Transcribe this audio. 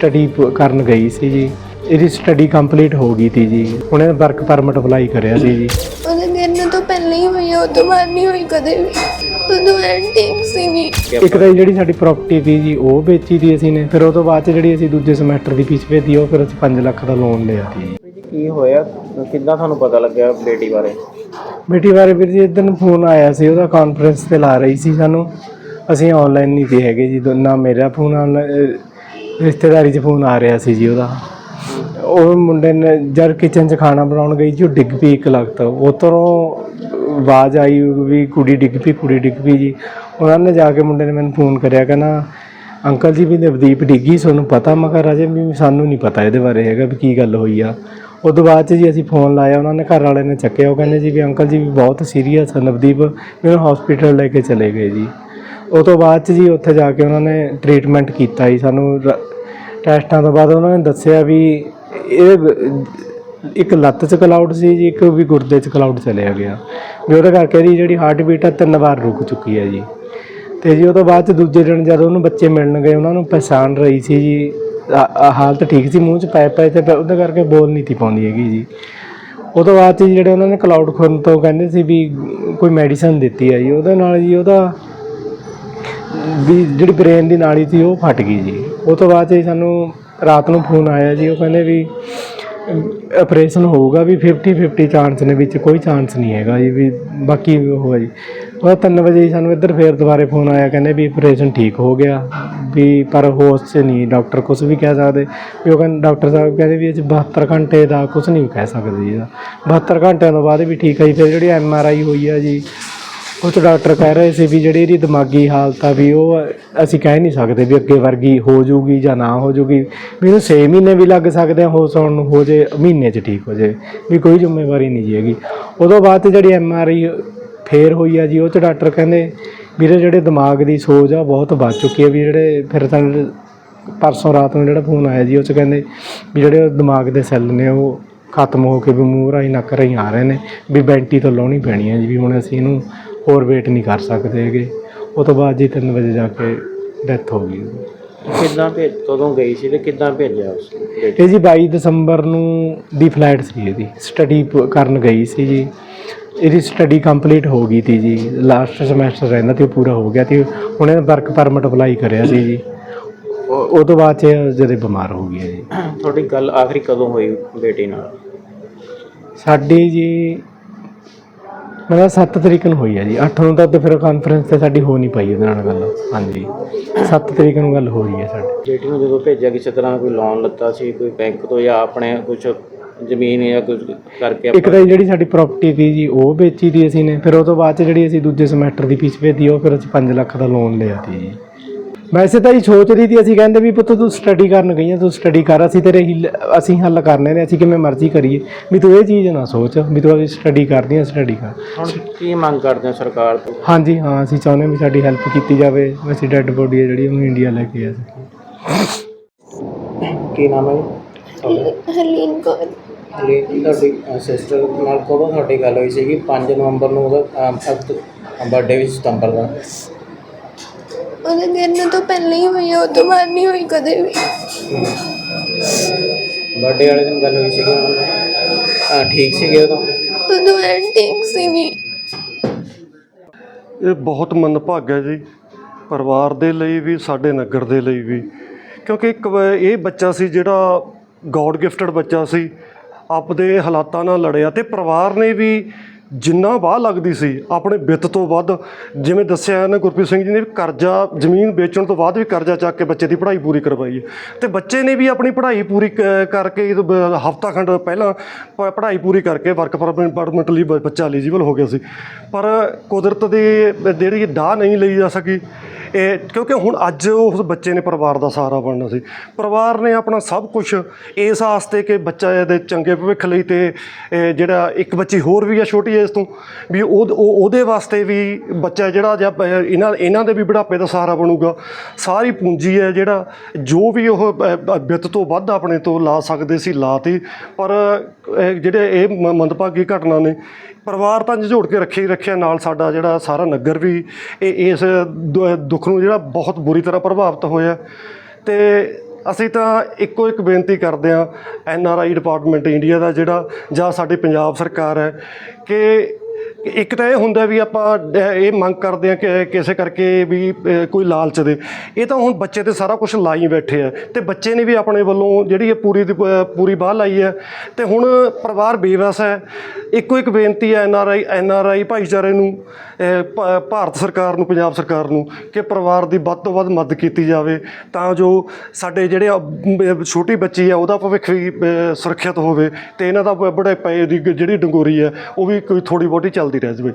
Study ਕਰਨ ਗਈ ਸੀ ਜੀ। ਇਹਦੀ ਸਟੱਡੀ ਕੰਪਲੀਟ ਹੋ ਗਈ ਤੀ ਜੀ। ਉਹਨੇ ਵਰਕ ਪਰਮਿਟ ਅਪਲਾਈ ਕਰਿਆ ਸੀ ਜੀ। ਉਹਦੇ ਗਿਰਨ ਤੋਂ ਪਹਿਲਾਂ ਹੀ ਹੋਈ ਉਹ ਤੋਂ ਬਾਅਦ ਨਹੀਂ ਹੋਈ ਕਦੇ ਵੀ। ਉਦੋਂ ਐਂਟਿਕ ਸੀਗੀ। ਇੱਕ ਤਾਂ ਜਿਹੜੀ ਸਾਡੀ ਪ੍ਰਾਪਰਟੀ ਸੀ ਜੀ ਉਹ ਵੇਚੀ ਤੀ ਅਸੀਂ ਨੇ। ਫਿਰ ਉਹ ਤੋਂ ਬਾਅਦ ਚ ਜਿਹੜੀ ਅਸੀਂ ਦੂਜੇ ਸਮੈਸਟਰ ਦੀ ਫੀਸ ਭੇਜੀ ਉਹ ਫਿਰ ਅਸੀਂ 5 ਲੱਖ ਦਾ ਲੋਨ ਲਿਆ ਸੀ ਕੀ ਹੋਇਆ? ਕਿੱਦਾਂ ਤੁਹਾਨੂੰ ਪਤਾ ਲੱਗਿਆ ਬੇਟੀ ਬਾਰੇ? ਬੇਟੀ ਬਾਰੇ ਵੀਰ ਜੀ ਇਦਨ ਫੋਨ ਆਇਆ ਸੀ ਉਹਦਾ ਕਾਨਫਰੰਸ ਤੇ ਲਾ ਰਹੀ ਸੀ ਸਾਨੂੰ। ਅਸੀਂ ਆਨਲਾਈਨ ਨਹੀਂ ਤੇ ਹੈਗੇ ਜੀ ਨਾ ਮੇਰਾ ਫੋਨ ਆਨਲਾਈਨ ਰਿਸ਼ਤੇਦਾਰੀ 'ਚ ਫੋਨ ਆ ਰਿਹਾ ਸੀ ਜੀ ਉਹਦਾ। ਉਹ ਮੁੰਡੇ ਨੇ ਜਦ ਕਿਚਨ 'ਚ ਖਾਣਾ ਬਣਾਉਣ ਗਈ ਜੀ, ਉਹ ਡਿੱਗ ਪਈ ਇੱਕ ਲਗਤ ਉਤਰੋਂ ਆਵਾਜ਼ ਆਈ ਵੀ ਕੁੜੀ ਡਿੱਗ ਪਈ, ਕੁੜੀ ਡਿੱਗ ਪਈ ਜੀ। ਉਹਨਾਂ ਨੇ ਜਾ ਕੇ ਮੁੰਡੇ ਨੇ ਮੈਨੂੰ ਫੋਨ ਕਰਿਆ, ਕਹਿੰਦਾ, ਅੰਕਲ ਜੀ, ਵੀ ਨਵਦੀਪ ਡਿੱਗੀ ਤੁਹਾਨੂੰ ਪਤਾ ਮੈਂ ਕਿਹਾ ਰਾਜੇ ਵੀ ਸਾਨੂੰ ਨਹੀਂ ਪਤਾ ਇਹਦੇ ਬਾਰੇ ਹੈਗਾ ਵੀ ਕੀ ਗੱਲ ਹੋਈ ਆ। ਉਸ ਤੋਂ ਬਾਅਦ 'ਚ ਜੀ ਅਸੀਂ ਫੋਨ ਲਾਇਆ, ਉਹਨਾਂ ਨੇ ਘਰ ਵਾਲੇ ਨੇ ਚੱਕਿਆ। ਉਹ ਕਹਿੰਦੇ ਜੀ ਵੀ, ਅੰਕਲ ਜੀ, ਵੀ ਬਹੁਤ ਸੀਰੀਅਸ ਆ, ਨਵਦੀਪ ਮੈਨੂੰ ਹਸਪੀਟਲ ਲੈ ਕੇ ਚਲੇ ਗਏ ਜੀ। ਉਸ ਤੋਂ ਬਾਅਦ 'ਚ ਜੀ ਉੱਥੇ ਜਾ ਕੇ ਉਹਨਾਂ ਨੇ ਟ੍ਰੀਟਮੈਂਟ ਕੀਤਾ ਜੀ, ਸਾਨੂੰ ਰ- ਟੈਸਟਾਂ ਤੋਂ ਬਾਅਦ ਉਹਨਾਂ ਨੇ ਦੱਸਿਆ ਵੀ ਇਹ ਇੱਕ ਲੱਤ 'ਚ ਕਲਾਉਡ ਸੀ ਜੀ, ਇੱਕ ਵੀ ਗੁਰਦੇ 'ਚ ਕਲਾਉਡ ਚਲਿਆ ਗਿਆ। ਵੀ ਉਹਦੇ ਕਰਕੇ ਇਹਦੀ ਜਿਹੜੀ ਹਾਰਟ ਬੀਟ ਆ, ਤਿੰਨ ਵਾਰ ਰੁਕ ਚੁੱਕੀ ਹੈ ਜੀ। ਤੇ ਜੀ ਉਹ ਤੋਂ ਬਾਅਦ 'ਚ ਦੂਜੇ ਦਿਨ ਜਦੋਂ ਉਹਨੂੰ ਬੱਚੇ ਮਿਲਣ ਗਏ, ਉਹਨਾਂ ਨੂੰ ਪਛਾਣ ਰਹੀ ਸੀ ਜੀ ਹਾਲਤ ਠੀਕ ਸੀ, ਮੂੰਹ 'ਚ ਪੈ ਪਏ ਤੇ ਉਹਦੇ ਕਰਕੇ ਬੋਲ ਨਹੀਂ ਤੀ ਪਾਉਂਦੀ ਹੈਗੀ ਜੀ। ਉਹ ਤੋਂ ਬਾਅਦ 'ਚ ਜੀ ਜਿਹੜੇ ਉਹਨਾਂ ਨੇ ਕਲਾਉਡ ਖੁਰਨ ਤੋਂ ਕਹਿੰਦੇ ਸੀ ਵੀ ਕੋਈ ਮੈਡੀਸਨ ਦਿੱਤੀ ਹੈ ਜੀ, ਉਹਦੇ ਨਾਲ ਜੀ ਉਹਦਾ ਵੀ ਜਿਹੜੀ ਬ੍ਰੇਨ ਦੀ ਨਾਲੀ ਸੀ, ਉਹ ਫਟ ਗਈ ਜੀ। ਉਹ ਤੋਂ ਬਾਅਦ 'ਚ ਜੀ ਸਾਨੂੰ ਰਾਤ ਨੂੰ ਫੋਨ ਆਇਆ ਜੀ, ਉਹ ਕਹਿੰਦੇ ਵੀ ਆਪਰੇਸ਼ਨ ਹੋਊਗਾ ਵੀ 50 50 ਚਾਂਸ ਨੇ ਵਿੱਚ, ਕੋਈ ਚਾਂਸ ਨਹੀਂ ਹੈਗਾ ਜੀ, ਵੀ ਬਾਕੀ ਉਹ ਹੈ ਜੀ। ਉਹ 3 ਵਜੇ ਜੀ ਸਾਨੂੰ ਇੱਧਰ ਫੇਰ ਦੁਬਾਰੇ ਫੋਨ ਆਇਆ, ਕਹਿੰਦੇ ਵੀ ਆਪਰੇਸ਼ਨ ਠੀਕ ਹੋ ਗਿਆ, ਵੀ ਪਰ ਹੋਸ਼ 'ਚ ਨਹੀਂ ਡਾਕਟਰ ਕੁਝ ਵੀ ਕਹਿ ਸਕਦੇ। ਵੀ ਉਹ ਕਹਿੰਦੇ ਡਾਕਟਰ ਸਾਹਿਬ ਕਹਿੰਦੇ ਵੀ ਇਹ 'ਚ 72 ਘੰਟੇ ਦਾ ਕੁਝ ਨਹੀਂ ਕਹਿ ਸਕਦੇ ਜੀ। ਇਹਦਾ 72 ਘੰਟਿਆਂ ਤੋਂ ਬਾਅਦ ਵੀ ਠੀਕ ਹੈ ਜੀ, ਫਿਰ ਜਿਹੜੀ ਐਮ ਆਰ ਆਈ ਹੋਈ ਆ ਜੀ ਉਹ 'ਚ ਡਾਕਟਰ ਕਹਿ ਰਹੇ ਸੀ ਵੀ ਜਿਹੜੀ ਇਹਦੀ ਦਿਮਾਗੀ ਹਾਲਤ ਆ ਵੀ ਉਹ ਅਸੀਂ ਕਹਿ ਨਹੀਂ ਸਕਦੇ ਵੀ ਅੱਗੇ ਵਰਗੀ ਹੋ ਜਾਊਗੀ ਜਾਂ ਨਾ ਹੋ ਜਾਊਗੀ। ਵੀ ਇਹਨੂੰ 6 ਮਹੀਨੇ ਵੀ ਲੱਗ ਸਕਦੇ ਆ ਹੋ ਸੌਣ ਨੂੰ, ਹੋ ਜੇ ਮਹੀਨੇ 'ਚ ਠੀਕ ਹੋ ਜੇ, ਵੀ ਕੋਈ ਜ਼ਿੰਮੇਵਾਰੀ ਨਹੀਂ ਜੀ ਹੈਗੀ। ਉਦੋਂ ਬਾਅਦ 'ਚ ਜਿਹੜੀ ਐਮ ਆਰ ਆਈ ਫੇਰ ਹੋਈ ਆ ਜੀ, ਉਹ 'ਚ ਡਾਕਟਰ ਕਹਿੰਦੇ ਵੀਰੇ ਜਿਹੜੇ ਦਿਮਾਗ ਦੀ ਸੋਜ ਆ ਬਹੁਤ ਵੱਧ ਚੁੱਕੀ ਹੈ ਵੀ ਜਿਹੜੇ ਫਿਰ ਤਾਂ ਪਰਸੋਂ ਰਾਤ ਨੂੰ ਜਿਹੜਾ ਫੋਨ ਆਇਆ ਜੀ, ਉਹ 'ਚ ਕਹਿੰਦੇ ਵੀ ਜਿਹੜੇ ਉਹ ਦਿਮਾਗ ਦੇ ਸੈੱਲ ਨੇ ਉਹ ਖਤਮ ਹੋ ਕੇ ਵੀ ਮੂੰਹ ਰਾਹੀਂ ਨੱਕ ਰਾਹੀਂ ਆ ਰਹੇ ਨੇ, ਵੀ ਬੈਂਟੀ ਤੋਂ ਲਾਉਣੀ ਪੈਣੀ ਹੈ ਜੀ, ਵੀ ਹੁਣ ਅਸੀਂ ਇਹਨੂੰ ਹੋਰ ਵੇਟ ਨਹੀਂ ਕਰ ਸਕਦੇ ਹੈਗੇ। ਉਹ ਤੋਂ ਬਾਅਦ ਜੀ 3 ਵਜੇ ਜਾ ਕੇ ਡੈਥ ਹੋ ਗਈ। ਕਿੱਦਾਂ ਭੇਜ ਕਦੋਂ ਗਈ ਸੀ ਤੇ ਕਿੱਦਾਂ ਭੇਜਿਆ ਉਸ ਇਹ ਜੀ 22 ਦਸੰਬਰ ਨੂੰ ਦੀ ਫਲਾਈਟ ਸੀ ਇਹਦੀ। ਸਟੱਡੀ ਕਰਨ ਗਈ ਸੀ ਜੀ। ਇਹਦੀ ਸਟੱਡੀ ਕੰਪਲੀਟ ਹੋ ਗਈ ਤੀ ਜੀ। ਲਾਸਟ ਸਮੈਸਟਰ ਰਹਿੰਦਾ ਤੇ ਉਹ ਪੂਰਾ ਹੋ ਗਿਆ ਤੇ। ਉਹਨੇ ਵਰਕ ਪਰਮਿਟ ਅਪਲਾਈ ਕਰਿਆ ਸੀ ਜੀ। ਉਹ ਤੋਂ ਬਾਅਦ ਚ ਜਦੋਂ ਬਿਮਾਰ ਹੋ ਹੈ ਜੀ। ਤੁਹਾਡੀ ਗੱਲ ਆਖਰੀ ਕਦੋਂ ਹੋਈ ਬੇਟੀ ਨਾਲ? ਸਾਡੀ ਜੀ ਮੇਰਾ 7 ਤਰੀਕ ਨੂੰ ਹੋਈ ਹੈ ਜੀ। 8 ਨੂੰ ਤਾਂ ਫਿਰ ਕਾਨਫਰੰਸ ਤੇ ਸਾਡੀ ਹੋ ਨਹੀਂ ਪਾਈ ਉਹਦੇ ਨਾਲ ਗੱਲ। ਹਾਂਜੀ। 7 ਤਰੀਕ ਨੂੰ ਗੱਲ ਹੋ ਰਹੀ ਹੈ ਸਾਡੀ। ਬੇਟੀ ਨੂੰ ਜਦੋਂ ਭੇਜਿਆ ਕਿਸੇ ਤਰ੍ਹਾਂ ਦਾ ਕੋਈ ਲੋਨ ਲੱਤਾ ਸੀ ਕੋਈ ਬੈਂਕ ਤੋਂ ਜਾਂ ਆਪਣੇ ਕੁਝ ਜ਼ਮੀਨ ਜਾਂ ਕੁਝ ਕਰਕੇ ਇੱਕ ਤਾਂ ਜਿਹੜੀ ਸਾਡੀ ਪ੍ਰਾਪਰਟੀ ਸੀ ਜੀ ਉਹ ਵੇਚੀ ਤੀ ਅਸੀਂ ਨੇ। ਫਿਰ ਉਹ ਤੋਂ ਬਾਅਦ ਚ ਜਿਹੜੀ ਅਸੀਂ ਦੂਜੇ ਸਮੈਸਟਰ ਦੀ ਫੀਸ ਭੇਜੀ ਉਹ ਫਿਰ ਅਸੀਂ 5 ਲੱਖ ਦਾ ਲੋਨ ਲਿਆ ਸੀ ਜੀ। ਵੈਸੇ ਤਾਂ ਇਹ ਸੋਚ ਰਹੀ ਸੀ ਅਸੀਂ ਕਹਿੰਦੇ ਵੀ ਪੁੱਤ ਤੂੰ ਸਟੱਡੀ ਕਰਨ ਗਈ ਆ ਤੂੰ ਸਟੱਡੀ ਕਰ ਅਸੀਂ ਤੇਰੇ ਹੀ ਅਸੀਂ ਹੱਲ ਕਰਨੇ ਨੇ ਅਸੀਂ ਕਿਵੇਂ ਮਰਜ਼ੀ ਕਰੀਏ। ਵੀ ਤੂੰ ਇਹ ਚੀਜ਼ ਨਾ ਸੋਚ ਵੀ ਤੂੰ ਆਪਣੀ ਸਟੱਡੀ ਕਰਦੀ ਆ ਸਟੱਡੀ ਕਰ। ਹੁਣ ਕੀ ਮੰਗ ਕਰਦੇ ਹੋ ਸਰਕਾਰ ਤੋਂ? ਹਾਂਜੀ ਹਾਂ ਅਸੀਂ ਚਾਹੁੰਦੇ ਹਾਂ ਵੀ ਸਾਡੀ ਹੈਲਪ ਕੀਤੀ ਜਾਵੇ ਅਸੀਂ ਡੈੱਡ ਬੋਡੀ ਹੈ ਜਿਹੜੀ ਉਹਨੂੰ ਇੰਡੀਆ ਲੈ ਕੇ ਆ ਸਕੀਏ ਕੀ ਨਾਮ ਹੈ ਜੀ? ਹਰਲੀਨ ਕੌਰ। ਹਲੇ ਤੁਹਾਡੀ ਸਿਸਟਰ ਨਾਲ ਕਦੋਂ ਤੁਹਾਡੀ ਗੱਲ ਹੋਈ ਸੀਗੀ? 5 ਨਵੰਬਰ ਨੂੰ ਉਹਦਾ ਬਰਥਡੇ ਵੀ ਸਤੰਬਰ ਦਾ। ਉਹਦੇ ਗਿਰਨ ਤੋਂ ਪਹਿਲਾਂ ਹੀ ਹੋਈ ਆ, ਉਹ ਤੋਂ ਬਾਅਦ ਨਹੀਂ ਹੋਈ ਕਦੇ ਵੀ। ਬਰਥਡੇ ਵਾਲੇ ਦਿਨ ਗੱਲ ਹੋਈ ਸੀਗੀ? ਉਹਨਾਂ ਨਾਲ ਹਾਂ ਠੀਕ ਸੀਗੇ ਉਦੋਂ ਉਦੋਂ ਐਂਟਿਕ ਸੀਗੀ। ਇਹ ਬਹੁਤ ਮੰਦਭਾਗਾ ਹੈ ਜੀ ਪਰਿਵਾਰ ਦੇ ਲਈ ਵੀ ਸਾਡੇ ਨਗਰ ਦੇ ਲਈ ਵੀ। ਕਿਉਂਕਿ ਇੱਕ ਵ- ਇਹ ਬੱਚਾ ਸੀ ਜਿਹੜਾ ਗੋਡ ਗਿਫਟਡ ਬੱਚਾ ਸੀ ਆਪਦੇ ਹਾਲਾਤਾਂ ਨਾਲ ਲੜਿਆ ਤੇ ਪਰਿਵਾਰ ਨੇ ਵੀ ਜਿੰਨਾ ਵਾਹ ਲੱਗਦੀ ਸੀ, ਆਪਣੇ ਵਿੱਤ ਤੋਂ ਵੱਧ, ਜਿਵੇਂ ਦੱਸਿਆ ਨਾ ਗੁਰਪ੍ਰੀਤ ਸਿੰਘ ਜੀ ਨੇ ਵੀ ਕਰਜ਼ਾ, ਜ਼ਮੀਨ ਵੇਚਣ ਤੋਂ ਬਾਅਦ ਵੀ ਕਰਜ਼ਾ ਚੱਕ ਕੇ ਬੱਚੇ ਦੀ ਪੜ੍ਹਾਈ ਪੂਰੀ ਕਰਵਾਈ ਹੈ। ਤੇ ਬੱਚੇ ਨੇ ਵੀ ਆਪਣੀ ਪੜ੍ਹਾਈ ਪੂਰੀ ਕ- ਕਰਕੇ ਹਫਤਾ ਖੰਡ ਪਹਿਲਾਂ ਪ- ਪੜ੍ਹਾਈ ਪੂਰੀ ਕਰਕੇ ਵਰਕ ਪਰਮਿਟ ਲਈ ਬ- ਬੱਚਾ ਐਲੀਜੀਬਲ ਹੋ ਗਿਆ ਸੀ। ਪਰ ਕੁਦਰਤ ਦੀ ਜਿਹੜੀ ਡਾਹ ਨਹੀਂ ਲਈ ਜਾ ਸਕੀ, ਇਹ ਕਿਉਂਕਿ ਹੁਣ ਅੱਜ ਉਸ ਬੱਚੇ ਨੇ ਪਰਿਵਾਰ ਦਾ ਸਹਾਰਾ ਬਣਨਾ ਸੀ। ਪਰਿਵਾਰ ਨੇ ਆਪਣਾ ਸਭ ਕੁਝ ਇਸ ਆਸਤੇ ਕਿ ਬੱਚਾ ਇਹਦੇ ਚੰਗੇ ਭਵਿੱਖ ਲਈ ਤੇ ਜਿਹੜਾ ਇੱਕ ਬੱਚੀ ਹੋਰ ਵੀ ਆ, ਛੋਟੀ ਇਸ ਤੋਂ ਵੀ ਉਹ ਉਹ- ਉਹਦੇ ਵਾਸਤੇ ਵੀ ਬੱਚਾ ਜਿਹੜਾ ਜਾਂ ਪ- ਇਹਨਾਂ ਇਹਨਾਂ ਦੇ ਵੀ ਬੁਢਾਪੇ ਦਾ ਸਹਾਰਾ ਬਣੂਗਾ। ਸਾਰੀ ਪੂੰਜੀ ਹੈ ਜਿਹੜਾ ਜੋ ਵੀ ਉਹ ਅ, ਅ, ਵਿੱਤ ਤੋਂ ਵੱਧ ਆਪਣੇ ਤੋਂ ਲਾ ਸਕਦੇ ਸੀ ਲਾਤੀ। ਪਰ ਇਹ ਜਿਹੜੇ ਇਹ ਮ- ਮੰਦਭਾਗੀ ਘਟਨਾ ਨੇ ਪਰਿਵਾਰ ਤਾਂ ਝੋੜ ਕੇ ਰੱਖਿਆ ਹੀ ਰੱਖਿਆ ਨਾਲ ਸਾਡਾ ਜਿਹੜਾ ਸਾਰਾ ਨਗਰ ਵੀ ਇਹ ਇਸ ਦੁ- ਦੁੱਖ ਨੂੰ ਜਿਹੜਾ ਬਹੁਤ ਬੁਰੀ ਤਰ੍ਹਾਂ ਪ੍ਰਭਾਵਿਤ ਹੋਇਆ। ਤੇ ਅਸੀਂ ਤਾਂ ਇੱਕੋ ਇੱਕ ਬੇਨਤੀ ਕਰਦੇ ਹਾਂ, N R I department India ਦਾ ਜਿਹੜਾ, ਜਾਂ ਸਾਡੀ ਪੰਜਾਬ ਸਰਕਾਰ ਹੈ, ਕਿ ਇੱਕ ਤਾਂ ਇਹ ਹੁੰਦਾ ਵੀ ਆਪਾਂ ਇਹ ਮੰਗ ਕਰਦੇ ਆ ਕਿ ਕਿਸੇ ਕਰਕੇ ਵੀ ਕੋਈ ਲਾਲਚ ਦੇ। ਇਹ ਤਾਂ ਹੁਣ ਬੱਚੇ ਤੇ ਸਾਰਾ ਕੁਝ ਲਾਈ ਬੈਠੇ ਆ। ਤੇ ਬੱਚੇ ਨੇ ਵੀ ਆਪਣੇ ਵੱਲੋਂ ਜਿਹੜੀ ਇਹ ਪੂਰੀ ਦੀ ਪੂਰੀ ਬਾਹ ਲਾਈ ਹੈ ਤੇ ਹੁਣ ਪਰਿਵਾਰ ਬੇਵਸ ਹੈ। ਇੱਕੋ ਇੱਕ ਬੇਨਤੀ ਹੈ ਐਨ ਆਰ ਆਈ, ਐਨ ਆਰ ਆਈ ਭਾਈਚਾਰੇ ਨੂੰ ਭ- ਭਾਰਤ ਸਰਕਾਰ ਨੂੰ, ਪੰਜਾਬ ਸਰਕਾਰ ਨੂੰ, ਕਿ ਪਰਿਵਾਰ ਦੀ ਵੱਧ ਤੋਂ ਵੱਧ ਮਦਦ ਕੀਤੀ ਜਾਵੇ। ਤਾਂ ਜੋ ਸਾਡੇ ਜਿਹੜੇ ਛੋਟੀ ਬੱਚੀ ਹੈ ਉਹਦਾ ਭਵਿੱਖ ਵੀ ਸੁਰੱਖਿਅਤ ਹੋਵੇ। ਤੇ ਇਹਨਾਂ ਦਾ ਬੜੇ ਪਏ ਦੀ ਜਿਹੜੀ ਡੰਗੋਰੀ ਹੈ ਉਹ ਵੀ ਕੋਈ ਥੋੜੀ ਬਹੁਤੀ ਚੱਲਦੀ ਰਹਿ ਜਾਵੇ।